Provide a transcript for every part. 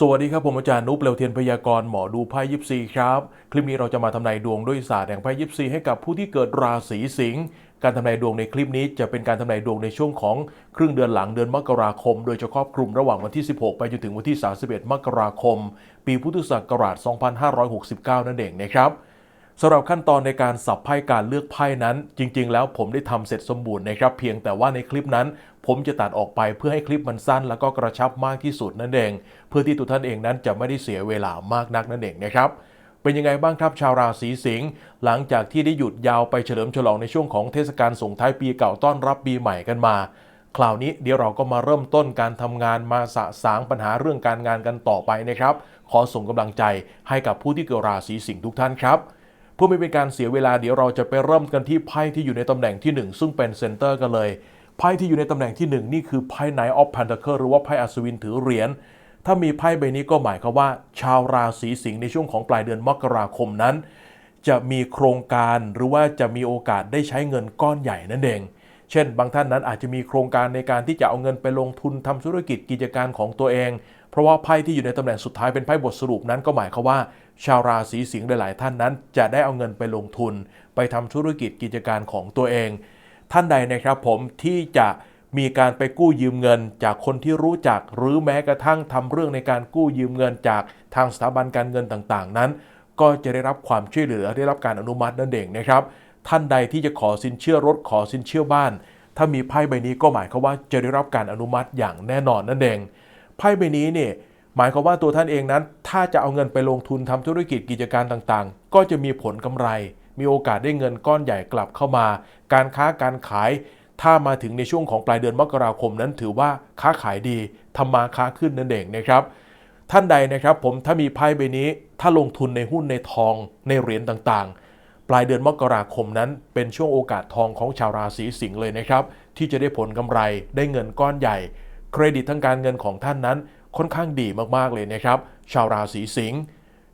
สวัสดีครับผมอาจารย์นุ๊ปเลวเทียนพยากรณ์หมอดูไพ่ยิปซีครับ คลิปนี้เราจะมาทำนายดวงด้วยศาสตร์แห่งไพ่ยิปซีให้กับผู้ที่เกิดราศีสิงห์การทำนายดวงในคลิปนี้จะเป็นการทำนายดวงในช่วงของครึ่งเดือนหลังเดือนมกราคม โดยจะครอบคลุมระหว่างวันที่ 16 ไปจนถึงวันที่ 31 มกราคม ปีพุทธศักราช 2569 นั่นเองนะครับ สำหรับขั้นตอนในการสับไพ่การเลือกไพ่นั้น จริง ๆ แล้วผมได้ทำเสร็จสมบูรณ์นะครับ เพียงแต่ว่าในคลิปนั้น ผมจะตัดออกไปเพื่อให้คลิปมันสั้น แล้วก็กระชับมากที่สุดนั่นเอง เพื่อที่ตัวท่านเองนั้นจะไม่ได้เสียเวลามากนักนั่นเองนะครับเป็นยังไงบ้างครับชาวราศีสิงห์หลังจากที่ได้หยุดยาวไปเฉลิมฉลองในช่วงของเทศกาลส่งท้ายปีเก่าต้อนรับปีใหม่กันมาคราวนี้เดี๋ยวเราก็มาเริ่มต้นการทำงานมาสะสางปัญหาเรื่องการงานกันต่อไปนะครับ ขอส่งกำลังใจให้กับผู้ที่เกิดราศีสิงห์ทุกท่านครับ เพื่อไม่เป็นการเสียเวลาเดี๋ยวเราจะไปเริ่มกันที่ไพ่ที่อยู่ในตำแหน่งที่ 1 ซึ่งเป็นเซนเตอร์กันเลยไพ่ที่อยู่ในตำแหน่งที่ 1 นี่คือไพ่ Knight of Pentacle หรือว่าไพ่อัศวินถือเหรียญถ้ามีไพ่ใบนี้ก็หมายความว่า ชาวราศีสิงห์ในช่วงของปลายเดือนมกราคมนั้น จะมีโครงการหรือว่าจะมีโอกาสได้ใช้เงินก้อนใหญ่นั่นเอง เช่น บางท่านนั้นอาจจะมีโครงการในการที่จะเอาเงินไปลงทุนทำธุรกิจกิจการของตัวเอง เพราะว่าไพ่ที่อยู่ในตำแหน่งสุดท้ายเป็นไพ่บทสรุปนั้นก็หมายความว่า ชาวราศีสิงห์หลาย ๆ ท่านนั้น จะได้เอาเงินไปลงทุน ไปทำธุรกิจกิจการของตัวเอง ท่านใดนะครับผมที่จะมีการไปกู้ยืมเงิน จากคนที่รู้จัก หรือแม้กระทั่งทำเรื่องในการกู้ยืมเงินจากทางสถาบันการเงินต่าง ๆ นั้น ก็จะได้รับความช่วยเหลือได้รับการอนุมัตินั่นเองนะครับ ท่านใดที่จะขอสินเชื่อรถขอสินเชื่อบ้าน ถ้ามีไพ่ใบนี้ก็หมายความว่าจะได้รับการอนุมัติอย่างแน่นอนนั่นเองไพ่ใบนี้เนี่ย หมายความว่าตัวท่านเองนั้น ถ้าจะเอาเงินไปลงทุนทำธุรกิจกิจการต่างๆ ก็จะมีผลกำไร มีโอกาสได้เงินก้อนใหญ่กลับเข้ามา การค้าการขาย ถ้ามาถึงในช่วงของปลายเดือนมกราคมนั้นถือว่าค้าขายดีทำมาค้าขึ้นนั่นเองนะครับ ท่านใดนะครับผมถ้ามีไพ่ใบนี้ ถ้าลงทุนในหุ้นในทองในเหรียญต่างๆ ปลายเดือนมกราคมนั้น เป็นช่วงโอกาสทองของชาวราศีสิงห์เลยนะครับ ที่จะได้ผลกำไรได้เงินก้อนใหญ่ เครดิตทางการเงินของท่านนั้น ค่อนข้างดีมากๆเลยนะครับ ชาวราศีสิงห์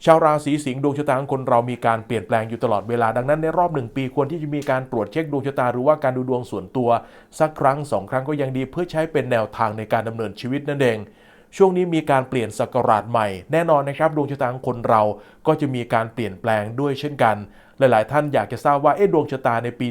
ชาวราศีสิงห์ดวงชะตาของคนเรามีการเปลี่ยนแปลงอยู่ตลอดเวลาดังนั้นในรอบหนึ่งปีควรที่จะมีการตรวจเช็คดวงชะตาหรือว่าการดูดวงส่วนตัว สักครั้งสองครั้งก็ยังดีเพื่อใช้เป็นแนวทางในการดำเนินชีวิตนั่นเองช่วงนี้มีการเปลี่ยนศักราชใหม่ แน่นอนนะครับดวงชะตาของคนเราก็จะมีการเปลี่ยนแปลงด้วยเช่นกัน หลาย ๆ ท่านอยากจะทราบว่าเอ๊ะดวงชะตาในปี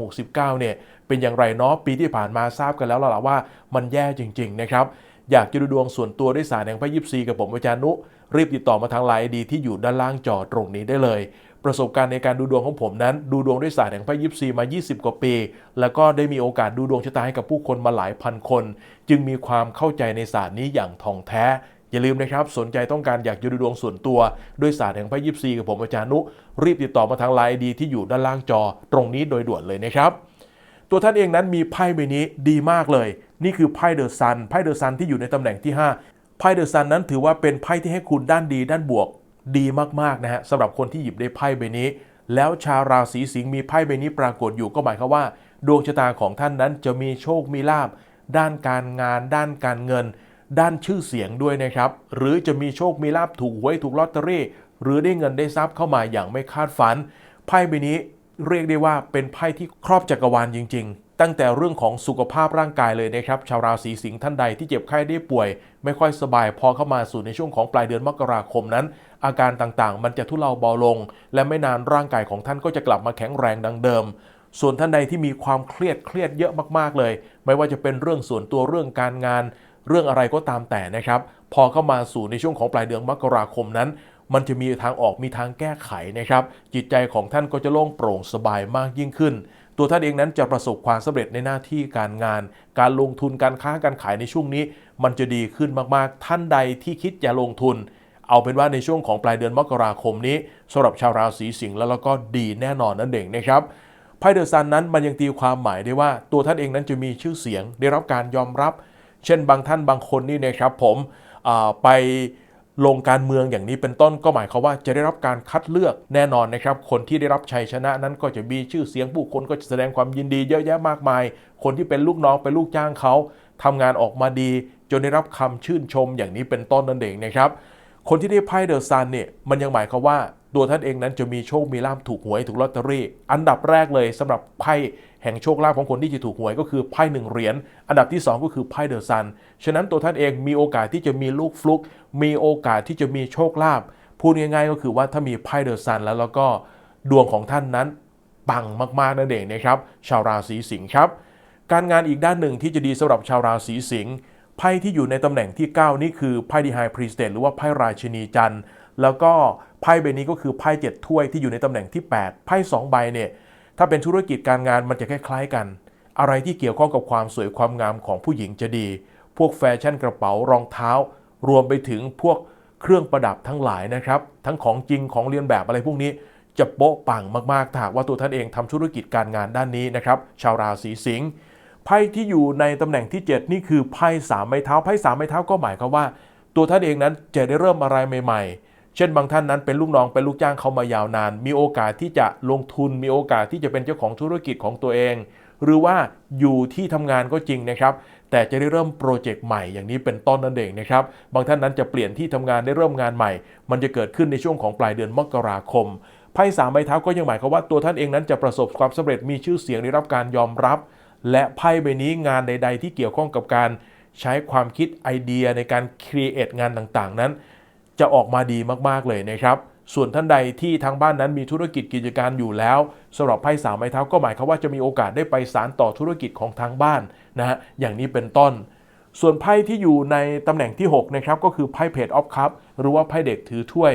2569 เนี่ยเป็นอย่างไรเนาะปีที่ผ่านมาทราบกันแล้วล่ะว่ามันแย่จริง ๆ นะครับ อยากจะดูดวงส่วนตัวด้วยสารแห่งพระยิปซีกับผมอาจารย์นุ รีบติดต่อมาทางไลน์ดีที่อยู่ด้านล่างจอตรงนี้ได้เลย ประสบการณ์ในการดูดวงของผมนั้น ดูดวงด้วยศาสตร์แห่งพระยิปซีมา 20 กว่าปี แล้วก็ได้มีโอกาสดูดวงชะตาให้กับผู้คนมาหลายพันคน จึงมีความเข้าใจในศาสตร์นี้อย่างท่องแท้อย่าลืมนะครับสนใจต้องการอยากจะดูดวงส่วนตัว ด้วยศาสตร์แห่งพระยิปซีกับผมอาจารย์นุ รีบติดต่อมาทางไลน์ดีที่อยู่ด้านล่างจอตรงนี้โดยด่วนเลยนะครับ ตัวท่านเองนั้นมีไพ่ใบนี้ดีมากเลย นี่คือไพ่เดอะซันไพ่เดอะซันที่อยู่ในตำแหน่งที่ 5 ไพ่เดอะซันนั้นถือว่าเป็นไพ่ที่ให้คุณด้านดีด้านบวกดีมากๆนะฮะสำหรับคนที่หยิบได้ไพ่ใบนี้ แล้วชาวราศีสิงห์มีไพ่ใบนี้ปรากฏอยู่ก็หมายความว่า ดวงชะตาของท่านนั้นจะมีโชคมีลาบด้านการงาน ด้านการเงิน ด้านชื่อเสียงด้วยนะครับ หรือจะมีโชคมีลาบถูกหวยถูกลอตเตอรี่ หรือได้เงินได้ทรัพย์เข้ามาอย่างไม่คาดฝันไพ่ใบนี้ เรียกได้ว่าเป็นไพ่ที่ครอบจักรวาลจริง ๆ ตั้งแต่เรื่องของสุขภาพร่างกายเลยนะครับ ชาวราศีสิงห์ท่านใดที่เจ็บไข้ได้ป่วย ไม่ค่อยสบาย พอเข้ามาสู่ในช่วงของปลายเดือนมกราคมนั้น อาการต่างๆ มันจะทุเลาเบาลง และไม่นานร่างกายของท่านก็จะกลับมาแข็งแรงดังเดิม ส่วนท่านใดที่มีความเครียดเครียดเยอะมากๆเลย ไม่ว่าจะเป็นเรื่องส่วนตัวเรื่องการงาน เรื่องอะไรก็ตามแต่นะครับ พอเข้ามาสู่ในช่วงของปลายเดือนมกราคมนั้น มันจะมีทางออกมีทางแก้ไขนะครับ จิตใจของท่านก็จะโล่งโปร่งสบายมากยิ่งขึ้น ตัวท่านเองนั้นจะประสบความสำเร็จในหน้าที่การงาน การลงทุนการค้าการขายในช่วงนี้ มันจะดีขึ้นมากๆ ท่านใดที่คิดจะลงทุน เอาเป็นว่าในช่วงของปลายเดือนมกราคมนี้สำหรับชาวราศีสิงห์แล้วก็ดีแน่นอนนั่นเองนะครับไพ่เดอะซันนั้นมันยังตีความหมายได้ว่าตัวท่านเองนั้นจะมีชื่อเสียงได้รับการยอมรับ เช่นบางท่านบางคนนี่นะครับผมไป ลงการเมืองอย่างนี้เป็นต้นก็หมายความว่าจะได้รับการคัดเลือกแน่นอนนะครับ คนที่ได้รับชัยชนะนั้นก็จะมีชื่อเสียงผู้คนก็จะแสดงความยินดีเยอะแยะมากมาย คนที่เป็นลูกน้องเป็นลูกจ้างเขาทำงานออกมาดี จนได้รับคำชื่นชมอย่างนี้เป็นต้นนั่นเองนะครับ คนที่ได้ไพ่เดอะซันเนี่ยมันยังหมายความว่า ตัวท่านเองนั้นจะมีโชคมีลาภถูกหวยถูกลอตเตอรี่ อันดับแรกเลยสำหรับไพ่แห่งโชคลาภของคนที่จะถูกหวยก็คือไพ่หนึ่งเหรียญอันดับที่ 2 ก็คือไพ่เดอะซันฉะนั้นตัวท่านเองมีโอกาสที่จะมีลูกฟลุก มีโอกาสที่จะมีโชคลาภพูดง่าย ๆ ก็คือว่าถ้ามีไพ่เดอะซันแล้วแล้วก็ดวงของท่านนั้นปังมากๆนั่นเองนะครับ ชาวราศีสิงห์ครับ การงานอีกด้านหนึ่งที่จะดีสำหรับชาวราศีสิงห์ไพ่ที่อยู่ในตำแหน่งที่ 9 นี่คือไพ่ดีไฮพรีสเตนหรือว่าไพ่ราชินีจันทร์ แล้วก็ไพ่ใบนี้ก็คือไพ่เจ็ดถ้วยที่อยู่ในตำแหน่งที่ 8 ไพ่2ใบเนี่ยถ้าเป็นธุรกิจการงานมันจะคล้ายๆกัน อะไรที่เกี่ยวข้องกับความสวยความงามของผู้หญิงจะดี พวกแฟชั่นกระเป๋ารองเท้า รวมไปถึงพวกเครื่องประดับทั้งหลายนะครับ ทั้งของจริงของเรียนแบบอะไรพวกนี้ จะโป๊ะปังมากๆถ้าว่าตัวท่านเองทำธุรกิจการงานด้านนี้นะครับ ชาวราศีสิงห์ไพ่ที่อยู่ในตำแหน่งที่ 7 นี่คือไพ่สามไม้เท้าไพ่สามไม้เท้าก็หมายความว่า ตัวท่านเองนั้นจะได้เริ่มอะไรใหม่ ๆ เช่นบางท่านนั้นเป็นลูกน้องเป็นลูกจ้างเขามายาวนาน มีโอกาสที่จะลงทุนมีโอกาสที่จะเป็นเจ้าของธุรกิจของตัวเอง หรือว่าอยู่ที่ทำงานก็จริงนะครับแต่จะได้เริ่มโปรเจกต์ใหม่อย่างนี้เป็นต้นนั่นเองนะครับบางท่านนั้นจะเปลี่ยนที่ทำงานได้เริ่มงานใหม่ มันจะเกิดขึ้นในช่วงของปลายเดือนมกราคมไพ่สามใบเท้าก็ยังหมายความว่าตัวท่านเองนั้นจะประสบความสำเร็จมีชื่อเสียงได้รับการยอมรับ และไพ่ใบนี้งานใด ๆ ที่เกี่ยวข้องกับการใช้ความคิดไอเดียในการครีเอทงานต่างๆ นั้น จะออกมาดีมากๆเลยนะครับ ส่วนท่านใดที่ทางบ้านนั้นมีธุรกิจกิจการอยู่แล้วสำหรับไพ่สามไม้เท้าก็หมายความว่าจะมีโอกาสได้ไปสารต่อธุรกิจของทางบ้านนะฮะอย่างนี้เป็นต้น ส่วนไพ่ที่อยู่ในตำแหน่งที่6นะครับก็คือไพ่เพจออฟคัพหรือว่าไพ่เด็กถือถ้วย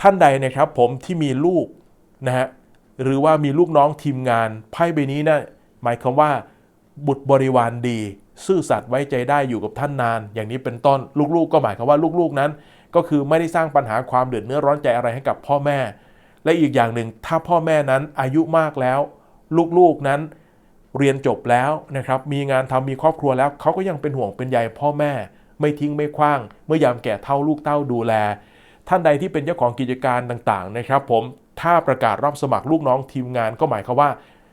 ท่านใดนะครับผมที่มีลูกนะฮะหรือว่ามีลูกน้องทีมงานไพ่ใบนี้นะหมายความว่า บุตรบริวารดี ซื่อสัตย์ไว้ใจได้อยู่กับท่านนาน อย่างนี้เป็นต้นลูกๆก็หมายความว่าลูกๆนั้น ก็คือไม่ได้สร้างปัญหาความเดือดเนื้อร้อนใจอะไรให้กับพ่อแม่ และอีกอย่างหนึ่งถ้าพ่อแม่นั้นอายุมากแล้ว ลูกๆนั้นเรียนจบแล้วนะครับมีงานทำมีครอบครัวแล้วเขาก็ยังเป็นห่วงเป็นใยพ่อแม่ ไม่ทิ้งไม่ขว้าง เมื่อยามแก่เท่าลูกเต้าดูแล ท่านใดที่เป็นเจ้าของกิจการต่างๆนะครับ ผมถ้าประกาศรับสมัครลูกน้องทีมงานก็หมายความว่า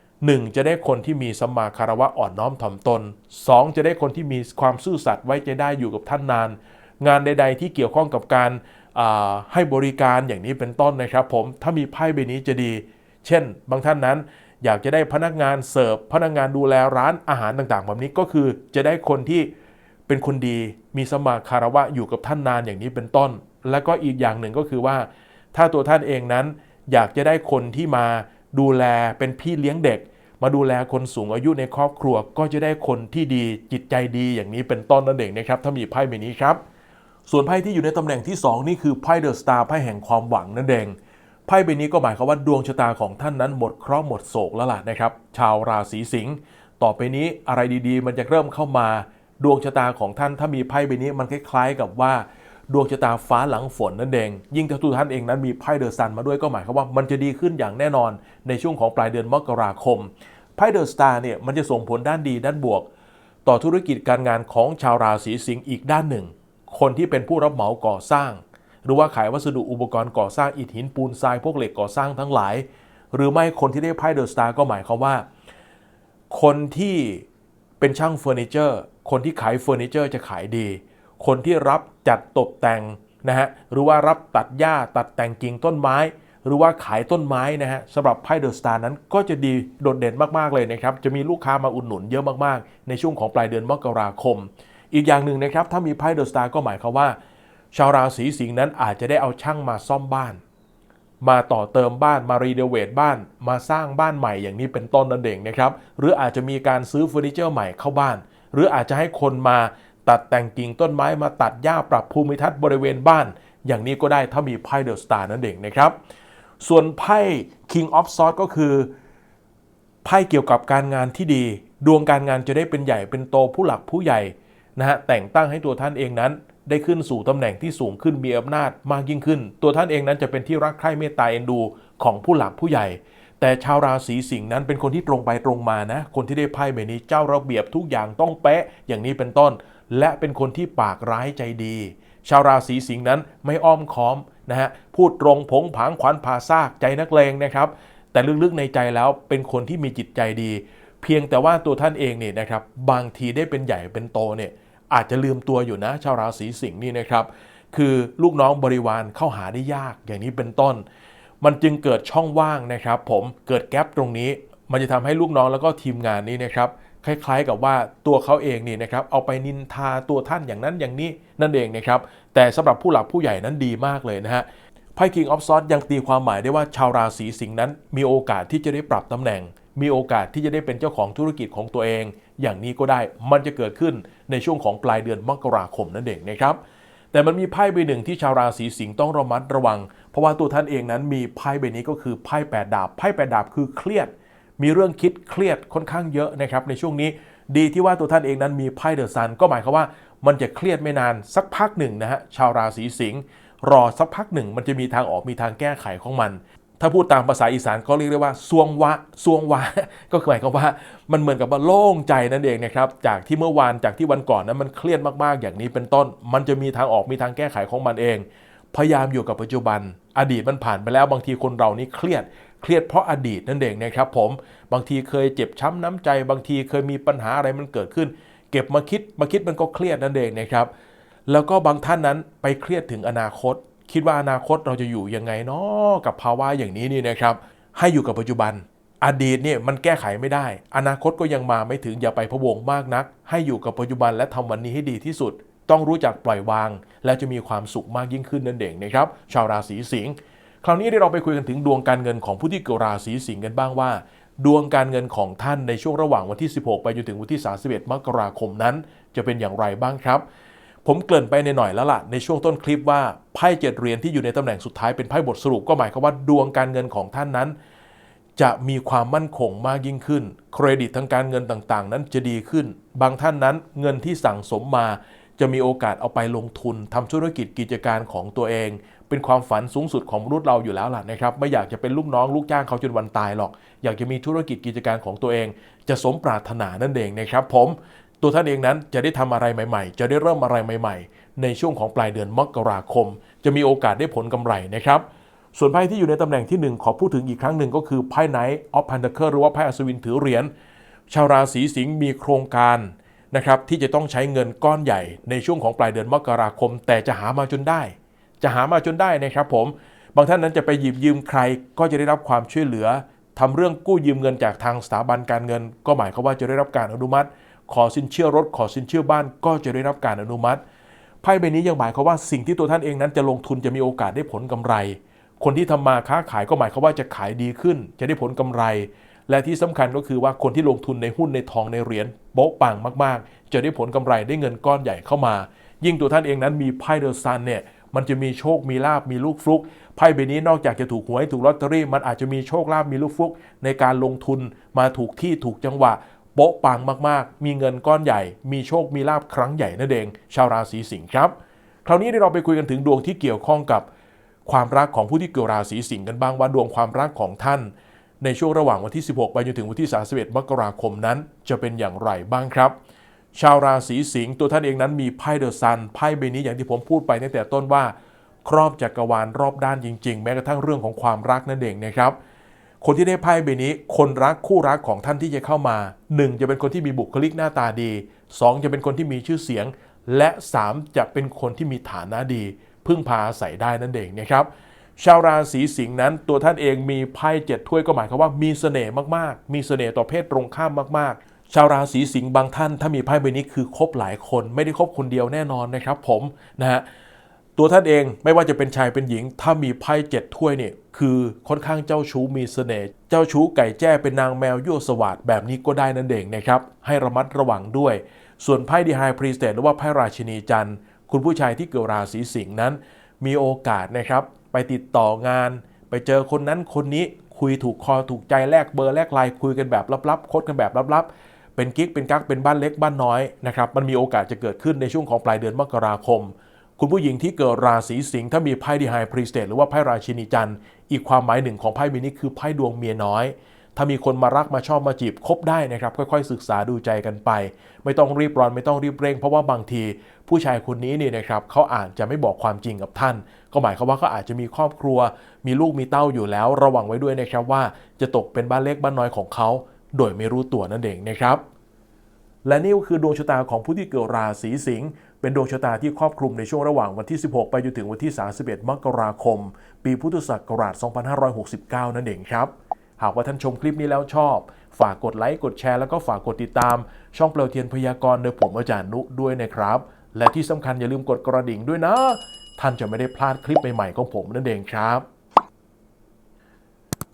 1. จะได้คนที่มีสมาคารวะอ่อนน้อมถ่อมตน 2. จะได้คนที่มีความซื่อสัตย์ไว้ใจได้อยู่กับท่านนาน งานใด ๆ ที่เกี่ยวข้องกับการให้บริการอย่างนี้เป็นต้นนะครับ ผมถ้ามีไพ่ใบนี้จะดี เช่น บางท่านนั้นอยากจะได้พนักงานเสิร์ฟพนักงานดูแลร้านอาหารต่างๆ แบบนี้ก็คือจะได้คนที่เป็นคนดีมีสมมาคารวะอยู่กับท่านนานอย่างนี้เป็นต้น และก็อีกอย่างหนึ่งก็คือว่า ถ้าตัวท่านเองนั้นอยากจะได้คนที่มาดูแลเป็นพี่เลี้ยงเด็ก มาดูแลคนสูงอายุในครอบครัว ก็จะได้คนที่ดีจิตใจดีอย่างนี้เป็นต้นนั่นเองนะครับ ถ้ามีไพ่ใบนี้ครับ ส่วนไพ่ที่อยู่ในตำแหน่งที่ 2 นี่คือไพ่เดอะสตาร์ไพ่แห่งความหวังนั่นเองไพ่ใบนี้ก็หมายความว่าดวงชะตาของท่านนั้นหมดเคราะห์หมดโศกแล้วล่ะนะครับ ชาวราศีสิงห์ต่อไปนี้อะไรดีๆ มันจะเริ่มเข้ามา ดวงชะตาของท่านถ้ามีไพ่ใบนี้มันคล้ายๆกับว่า ดวงชะตาฟ้าหลังฝนนั่นเอง ยิ่งถ้าทุกท่านเองนั้นมีไพ่เดอะซันมาด้วยก็หมายความว่ามันจะดีขึ้นอย่างแน่นอน ในช่วงของปลายเดือนมกราคมไพ่เดอะสตาร์เนี่ยมันจะส่งผลด้านดีด้านบวก ต่อธุรกิจการงานของชาวราศีสิงห์อีกด้านหนึ่ง คนที่เป็นผู้รับเหมาก่อสร้าง หรือว่าขายวัสดุอุปกรณ์ก่อสร้างอิฐหินปูนทรายพวกเหล็กก่อสร้างทั้งหลาย หรือไม่คนที่ได้ไพ่เดอะสตาร์ก็หมายความว่า คนที่เป็นช่างเฟอร์นิเจอร์คนที่ขายเฟอร์นิเจอร์จะขายดี คนที่รับจัดตกแต่งนะฮะหรือว่ารับตัดหญ้าตัดแต่งกิ่งต้นไม้ หรือว่าขายต้นไม้นะฮะสำหรับไพ่เดอะสตาร์นั้นก็จะดีโดดเด่นมากๆเลยนะครับจะมีลูกค้ามาอุดหนุนเยอะมากๆ ในช่วงของปลายเดือนมกราคม อีกอย่างหนึ่งนะครับถ้ามีไพ่เดอะสตาร์ก็หมายความว่า ชาวราศีสิงห์นั้นอาจจะได้เอาช่างมาซ่อมบ้าน มาต่อเติมบ้านมารีเดเวทบ้าน มาสร้างบ้านใหม่อย่างนี้เป็นต้นนั่นเองนะครับหรืออาจจะมีการซื้อเฟอร์นิเจอร์ใหม่เข้าบ้าน หรืออาจจะให้คนมาตัดแต่งกิ่งต้นไม้มาตัดหญ้าปรับภูมิทัศน์บริเวณบ้าน อย่างนี้ก็ได้ถ้ามีไพ่เดอะสตาร์นั่นเองนะครับส่วนไพ่ King of Swords ก็คือไพ่เกี่ยวกับการงานที่ดี ดวงการงานจะได้เป็นใหญ่เป็นโตผู้หลักผู้ใหญ่ นะฮะแต่งตั้งให้ตัวท่านเองนั้น ได้ขึ้นสู่ตำแหน่งที่สูงขึ้นมีอำนาจมากยิ่งขึ้น ตัวท่านเองนั้นจะเป็นที่รักใคร่เมตตาเอ็นดูของผู้หลักผู้ใหญ่ แต่ชาวราศีสิงห์นั้นเป็นคนที่ตรงไปตรงมานะ คนที่ได้ไพ่ใบนี้เจ้าระเบียบทุกอย่างต้องเป๊ะอย่างนี้เป็นต้น และเป็นคนที่ปากร้ายใจดี ชาวราศีสิงห์นั้นไม่อ้อมค้อมนะฮะพูดตรงผงผางขวัญผาซากใจนักเลงนะครับ แต่ลึกๆในใจแล้วเป็นคนที่มีจิตใจดี เพียงแต่ว่าตัวท่านเองเนี่ยนะครับบางทีได้เป็นใหญ่เป็นโตเนี่ย อาจจะลืมตัวอยู่นะ ชาวราศีสิงห์นี่นะครับ คือลูกน้องบริวารเข้าหาได้ยากอย่างนี้เป็นต้น มันจึงเกิดช่องว่างนะครับ ผมเกิดแกลบตรงนี้ มันจะทำให้ลูกน้องแล้วก็ทีมงานนี้นะครับคล้ายๆกับว่าตัวเขาเองนี่นะครับเอาไปนินทาตัวท่านอย่างนั้นอย่างนี้นั่นเองนะครับ แต่สำหรับผู้หลักผู้ใหญ่นั้นดีมากเลยนะฮะไพ่ King of Swords ยังตีความหมายได้ว่าชาวราศีสิงห์นั้น มีโอกาสที่จะได้ปรับตำแหน่ง มีโอกาสที่จะได้เป็นเจ้าของธุรกิจของตัวเอง อย่างนี้ก็ได้มันจะเกิดขึ้นในช่วงของปลายเดือนมกราคมนั่นเองนะครับแต่มันมีไพ่ใบหนึ่งที่ชาวราศีสิงห์ต้องระมัดระวัง เพราะว่าตัวท่านเองนั้นมีไพ่ใบนี้ก็คือไพ่แปดดาบไพ่แปดดาบคือเครียด มีเรื่องคิดเครียดค่อนข้างเยอะนะครับในช่วงนี้ดีที่ว่าตัวท่านเองนั้นมีไพ่เดอะซันก็หมายความว่ามันจะเครียดไม่นานสักพักหนึ่งนะฮะชาวราศีสิงห์รอสักพักหนึ่งมันจะมีทางออกมีทางแก้ไขของมัน ถ้าพูดตามภาษาอีสานก็เรียกได้ว่าซวงวะซวงวะ ก็หมายความว่ามันเหมือนกับว่าโล่งใจนั่นเองนะครับ จากที่เมื่อวานจากที่วันก่อนนั้นมันเครียดมากๆ อย่างนี้เป็นต้น มันจะมีทางออกมีทางแก้ไขของมันเอง พยายามอยู่กับปัจจุบัน อดีตมันผ่านไปแล้วบางทีคนเรานี่เครียด เครียดเพราะอดีตนั่นเองนะครับ ผม บางทีเคยเจ็บช้ำน้ำใจ บางทีเคยมีปัญหาอะไรมันเกิดขึ้น เก็บมาคิดมาคิดมันก็เครียดนั่นเองนะครับ แล้วก็บางท่านนั้นไปเครียดถึงอนาคต คิดว่าอนาคตเราจะอยู่ยังไงเนาะกับภาวะอย่างนี้นี่นะครับ ให้อยู่กับปัจจุบัน อดีตเนี่ยมันแก้ไขไม่ได้ อนาคตก็ยังมาไม่ถึงอย่าไปพะวงมากนัก ให้อยู่กับปัจจุบันและทำวันนี้ให้ดีที่สุด ต้องรู้จักปล่อยวาง และจะมีความสุขมากยิ่งขึ้นนั่นเองนะครับ ชาวราศีสิงห์คราวนี้เราไปคุยกันถึงดวงการเงินของผู้ที่เกิดราศีสิงห์กันบ้างว่า ดวงการเงินของท่านในช่วงระหว่างวันที่ 16 ไปจนถึงวันที่ 31 มกราคมนั้น จะเป็นอย่างไรบ้างครับ ผมเกริ่นไปในหน่อยแล้วล่ะในช่วงต้นคลิปว่าไพ่เจ็ดเหรียญที่อยู่ในตำแหน่งสุดท้ายเป็นไพ่บทสรุปก็หมายความว่าดวงการเงินของท่านนั้น จะมีความมั่นคงมากยิ่งขึ้น เครดิตทางการเงินต่างๆ นั้นจะดีขึ้น บางท่านนั้นเงินที่สั่งสมมา จะมีโอกาสเอาไปลงทุนทำธุรกิจกิจการของตัวเอง เป็นความฝันสูงสุดของมนุษย์เราอยู่แล้วล่ะนะครับไม่อยากจะเป็นลูกน้องลูกจ้างเขาจนวันตายหรอก อยากจะมีธุรกิจกิจการของตัวเอง จะสมปรารถนานั่นเองนะครับ ผม ตัวท่านเองนั้นจะได้ทำอะไรใหม่ๆ จะได้เริ่มอะไรใหม่ ๆ ในช่วงของปลายเดือนมกราคม จะมีโอกาสได้ผลกำไรนะครับ ส่วนไพ่ที่อยู่ในตำแหน่งที่ 1 ขอพูดถึงอีกครั้งหนึ่งก็คือไพ่ไนท์ออฟพันเ c อร์หรือว่าไพ่อัศวินถือเหรียญชาวราศีสิงห์มีโครงการนะครับที่จะต้องใช้เงินก้อนใหญ่ในช่วงของปลายเดือนมกราคม แต่จะหามาจนได้ จะหามาจนได้นะครับผมบางท่านนั้นจะไปหยิบยืมใครก็จะได้รับความช่วยเหลือทำเรื่องกู้ยืมเงินจากทางสถาบันการเงิน ก็หมายความว่าจะได้รับการอนุมัติ ขอสินเชื่อรถ ขอสินเชื่อบ้านก็จะได้รับการอนุมัติไพ่ใบนี้ยังหมายความว่าสิ่งที่ตัวท่านเองนั้นจะลงทุนจะมีโอกาสได้ผลกำไร คนที่ทำมาค้าขายก็หมายความว่าจะขายดีขึ้น จะได้ผลกำไร และที่สำคัญก็คือว่าคนที่ลงทุนในหุ้นในทองในเหรียญโบ๊ะปังมาก ๆ จะได้ผลกำไรได้เงินก้อนใหญ่เข้ามา ยิ่งตัวท่านเองนั้นมีไพ่เดอะซันเนี่ยมันจะมีโชค มีลาบ มีลูกฟลุก ไพ่ใบนี้นอกจากจะถูกหวย ถูกลอตเตอรี่ มันอาจจะมีโชคลาภมีลูกฟลุก ในการลงทุน มาถูกที่ ถูกจังหวะ โป๊ะปังมากๆ มีเงินก้อนใหญ่ มีโชคมีลาบครั้งใหญ่นั่นเอง ชาวราศีสิงห์ครับ คราวนี้เราไปคุยกันถึงดวงที่เกี่ยวข้องกับ ความรักของผู้ที่เกิดราศีสิงห์กันบ้างว่าดวงความรักของท่าน ในช่วงระหว่างวันที่ 16 ไปจนถึงวันที่ 31 มกราคมนั้น จะเป็นอย่างไรบ้างครับ ชาวราศีสิงห์ตัวท่านเองนั้นมีไพ่เดอะซันไพ่ใบนี้อย่างที่ผมพูดไปตั้งแต่ต้นว่า ครอบจักรวาลรอบด้านจริง ๆ แม้กระทั่งเรื่องของความรักนั่นเองนะครับ คนที่ได้ไพ่ใบนี้ คนรักคู่รักของท่านที่จะเข้ามา 1 จะเป็นคนที่มีบุคลิกหน้าตาดี 2 จะเป็นคนที่มีชื่อเสียง และ 3 จะเป็นคนที่มีฐานะดี พึ่งพาอาศัยได้นั่นเองนะครับชาวราศีสิงห์นั้นตัวท่านเองมีไพ่เจ็ดถ้วยก็หมายความว่ามีเสน่ห์มากๆ มีเสน่ห์ต่อเพศตรงข้ามมากๆ ชาวราศีสิงห์บางท่านถ้ามีไพ่ใบนี้คือคบหลายคนไม่ได้คบคนเดียวแน่นอนนะครับผมนะฮะ ตัวท่านเองไม่ว่าจะเป็นชายเป็นหญิง ถ้ามีไพ่เจ็ดถ้วยเนี่ยคือค่อนข้างเจ้าชู้มีเสน่ห์เจ้าชู้ไก่แจ้เป็นนางแมวยั่วสวัสดแบบนี้ก็ได้นั่นเองนะครับ ให้ระมัดระวังด้วย ส่วนไพ่ดีไฮพรีสเตทหรือว่าไพ่ราชินีจันทร์คุณผู้ชายที่เกิดราศีสิงห์นั้น มีโอกาสนะครับ ไปติดต่องาน ไปเจอคนนั้นคนนี้คุยถูกคอถูกใจแลกเบอร์แลกไลน์คุยกันแบบลับๆคดกันแบบลับๆเป็นกิ๊กเป็นกักเป็นบ้านเล็กบ้านน้อยนะครับมันมีโอกาสจะเกิดขึ้นในช่วงของปลายเดือนมกราคม คุณผู้หญิงที่เกิดราศีสิงห์ถ้ามีไพ่ดีไฮพรีสเตทหรือว่าไพ่ราชินีจันทร์อีกความหมายหนึ่งของไพ่ใบนี้คือไพ่ดวงเมียน้อย ถ้ามีคนมารักมาชอบมาจีบคบได้นะครับ ค่อยๆ ศึกษาดูใจกันไป ไม่ต้องรีบร้อนไม่ต้องรีบเร่ง เพราะว่าบางทีผู้ชายคนนี้นี่นะครับเขาอาจจะไม่บอกความจริงกับท่าน ก็หมายความว่าเขาอาจจะมีครอบครัว มีลูกมีเต้าอยู่แล้ว ระวังไว้ด้วยนะครับว่าจะตกเป็นบ้านเล็กบ้านน้อยของเขาโดยไม่รู้ตัวนั่นเองนะครับและนี่ก็คือดวงชะตาของผู้ที่เกิดราศีสิงห์ เป็นดวงชะตาที่ครอบคลุมในช่วงระหว่างวันที่ 16 ไปจนถึงวันที่ 31 มกราคม ปีพุทธศักราช 2569 นั่นเองครับ หากว่าท่านชมคลิปนี้แล้วชอบ ฝากกดไลค์ กดแชร์ แล้วก็ฝากกดติดตาม ช่องเปลวเทียนพยากรณ์โดยผมอาจารย์นุด้วยนะครับ และที่สำคัญอย่าลืมกดกระดิ่งด้วยนะ ท่านจะไม่ได้พลาดคลิปใหม่ๆของผมนั่นเองครับ